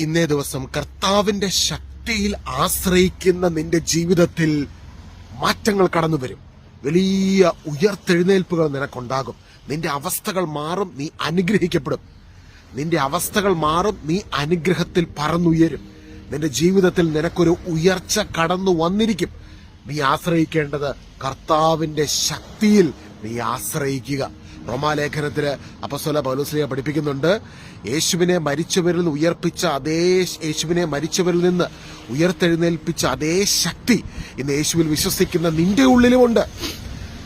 ഇന്നേ ദിവസം കർത്താവിന്റെ ശക്തിയിൽ ആശ്രയിക്കുന്ന നിന്റെ ജീവിതത്തിൽ മാറ്റങ്ങൾ കടന്നു വരും. വലിയ ഉയർത്തെഴുന്നേൽപ്പുകൾ നിനക്കുണ്ടാകും. നിന്റെ അവസ്ഥകൾ മാറും നീ അനുഗ്രഹിക്കപ്പെടും. നിന്റെ അവസ്ഥകൾ മാറും നീ അനുഗ്രഹത്തിൽ പറന്നുയരും. നിന്റെ ജീവിതത്തിൽ നിനക്കൊരു ഉയർച്ച കടന്നു വന്നിരിക്കും. നീ ആശ്രയിക്കേണ്ടത് കർത്താവിന്റെ ശക്തിയിൽ നീ ആശ്രയിക്കുക. റോമാലേഖനത്തിൽ അപ്പസ്വല പൗലോസ്ലിയ പഠിപ്പിക്കുന്നുണ്ട്. യേശുവിനെ മരിച്ചവരിൽ ഉയർപ്പിച്ച അതേ യേശുവിനെ മരിച്ചവരിൽ നിന്ന് ഉയർത്തെഴുന്നേൽപ്പിച്ച അതേ ശക്തി ഇന്ന് യേശുവിൽ വിശ്വസിക്കുന്ന നിന്റെ ഉള്ളിലുമുണ്ട്.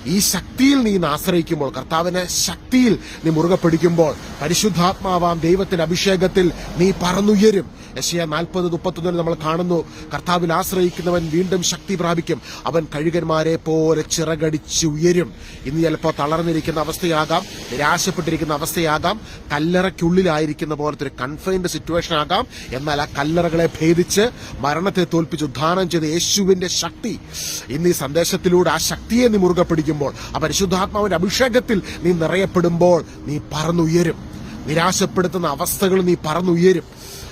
ഈ ശക്തിയിൽ നീ ആശ്രയിക്കുമ്പോൾ കർത്താവിനെ ശക്തിയിൽ നീ മുറുകെ പിടിക്കുമ്പോൾ പരിശുദ്ധാത്മാവാം ദൈവത്തിന്റെ അഭിഷേകത്തിൽ നീ പറന്നുയരും. യശയ നാൽപ്പത് മുപ്പത്തൊന്നിൽ നമ്മൾ കാണുന്നു. കർത്താവിൽ ആശ്രയിക്കുന്നവൻ വീണ്ടും ശക്തി പ്രാപിക്കും. അവൻ കഴുകന്മാരെ പോലെ ചിറകടിച്ച് ഉയരും. ഇന്ന് ചിലപ്പോൾ തളർന്നിരിക്കുന്ന അവസ്ഥയാകാം നിരാശപ്പെട്ടിരിക്കുന്ന അവസ്ഥയാകാം കല്ലറയ്ക്കുള്ളിലായിരിക്കുന്ന പോലത്തെ ഒരു കൺഫൈൻഡ് സിറ്റുവേഷൻ ആകാം. എന്നാൽ ആ കല്ലറകളെ ഭേദിച്ച് മരണത്തെ തോൽപ്പിച്ച് ഉദ്ധാനം ചെയ്ത യേശുവിന്റെ ശക്തി ഇന്ന് ഈ സന്ദേശത്തിലൂടെ ആ ശക്തിയെ നീ മുറുകെ പിടിക്കുമ്പോൾ ആ പരിശുദ്ധാത്മാവിന്റെ അഭിഷേകത്തിൽ നീ നിറയപ്പെടുമ്പോൾ നീ പറന്നുയരും. നിരാശപ്പെടുത്തുന്ന അവസ്ഥകൾ നീ പറന്നുയരും.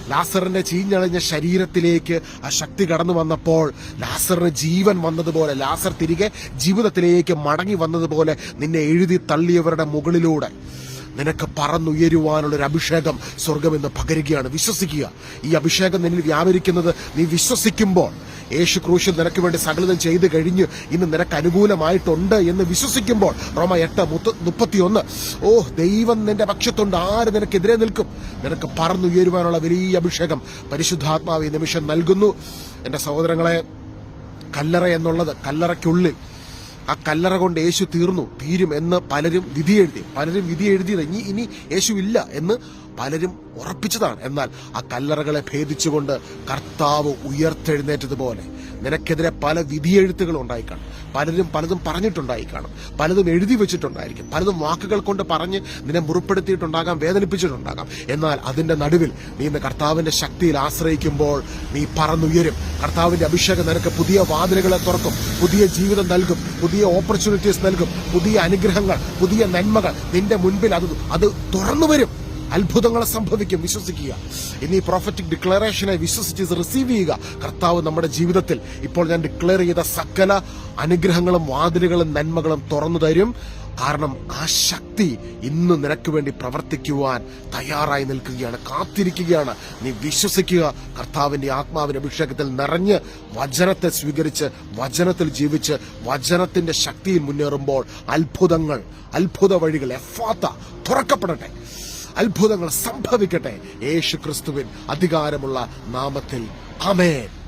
ലാസറിന്റെ ചീഞ്ഞളഞ്ഞ ശരീരത്തിലേക്ക് ആ ശക്തി കടന്നു വന്നപ്പോൾ ലാസറിന് ജീവൻ വന്നതുപോലെ ലാസർ തിരികെ ജീവിതത്തിലേക്ക് മടങ്ങി വന്നതുപോലെ നിന്നെ എഴുതി തള്ളിയവരുടെ മുകളിലൂടെ നിനക്ക് പറന്നുയരുവാനുള്ള ഒരു അഭിഷേകം സ്വർഗം എന്ന് പകരുകയാണ്. വിശ്വസിക്കുക. ഈ അഭിഷേകം നിന്നിൽ വ്യാപരിക്കുന്നത് നീ വിശ്വസിക്കുമ്പോൾ യേശു ക്രൂശിൽ നിനക്ക് വേണ്ടി സകലതും ചെയ്തു കഴിഞ്ഞ് ഇന്ന് നിനക്ക് അനുകൂലമായിട്ടുണ്ട് എന്ന് വിശ്വസിക്കുമ്പോൾ റോമ എട്ട് മുപ്പത്തിയൊന്ന്. ഓ ദൈവം നിന്റെ പക്ഷത്തുണ്ട്. ആര് നിനക്കെതിരെ നിൽക്കും? നിനക്ക് പറന്നുയരുവാനുള്ള വലിയ അഭിഷേകം പരിശുദ്ധാത്മാവ് ഈ നിമിഷം നൽകുന്നു. എന്റെ സഹോദരങ്ങളെ കല്ലറ എന്നുള്ളത് കല്ലറയ്ക്കുള്ളിൽ ആ കല്ലറ കൊണ്ട് യേശു തീർന്നു. തീരും എന്ന് പലരും വിധി എഴുതി. പലരും വിധി എഴുതിയത് ഇനി ഇനി യേശു ഇല്ല എന്ന് പലരും ഉറപ്പിച്ചതാണ്. എന്നാൽ ആ കല്ലറകളെ ഭേദിച്ചുകൊണ്ട് കർത്താവ് ഉയർത്തെഴുന്നേറ്റതുപോലെ നിനക്കെതിരെ പല വിധിയെഴുത്തുകൾ ഉണ്ടായിക്കാണും. പലരും പലതും പറഞ്ഞിട്ടുണ്ടായി കാണും പലതും എഴുതി വെച്ചിട്ടുണ്ടായിരിക്കും. പലതും വാക്കുകൾ കൊണ്ട് പറഞ്ഞ് നിന്നെ മുറിപ്പെടുത്തിയിട്ടുണ്ടാകാം വേദനിപ്പിച്ചിട്ടുണ്ടാകാം. എന്നാൽ അതിന്റെ നടുവിൽ നീ ഇന്ന് കർത്താവിന്റെ ശക്തിയിൽ ആശ്രയിക്കുമ്പോൾ നീ പറന്നുയരും. കർത്താവിന്റെ അഭിഷേകം നിനക്ക് പുതിയ വാതിലുകളെ തുറക്കും പുതിയ ജീവിതം നൽകും പുതിയ ഓപ്പർച്യൂണിറ്റീസ് നൽകും പുതിയ അനുഗ്രഹങ്ങൾ പുതിയ നന്മകൾ നിന്റെ മുൻപിൽ അത് അത് തുറന്നു വരും. അത്ഭുതങ്ങൾ സംഭവിക്കും. വിശ്വസിക്കുക. ഇനി പ്രോഫറ്റിക് ഡിക്ലറേഷനെ വിശ്വസിച്ച് റിസീവ് ചെയ്യുക. കർത്താവ് നമ്മുടെ ജീവിതത്തിൽ ഇപ്പോൾ ഞാൻ ഡിക്ലെയർ ചെയ്ത സകല അനുഗ്രഹങ്ങളും വാതിലുകളും നന്മകളും തുറന്നു തരും. കാരണം ആ ശക്തി ഇന്ന് നിനക്ക് വേണ്ടി പ്രവർത്തിക്കുവാൻ തയ്യാറായി നിൽക്കുകയാണ്. കാത്തിരിക്കുകയാണ്. നീ വിശ്വസിക്കുക. കർത്താവിന്റെ ആത്മാവിന്റെ അഭിഷേകത്തിൽ നിറഞ്ഞ് വചനത്തെ സ്വീകരിച്ച് വചനത്തിൽ ജീവിച്ച് വചനത്തിന്റെ ശക്തിയിൽ മുന്നേറുമ്പോൾ അത്ഭുതങ്ങൾ അത്ഭുത വഴികൾ എഫാത്ത തുറക്കപ്പെടട്ടെ. അത്ഭുതങ്ങൾ സംഭവിക്കട്ടെ. യേശു ക്രിസ്തുവിൻ അധികാരമുള്ള നാമത്തിൽ. അമേൻ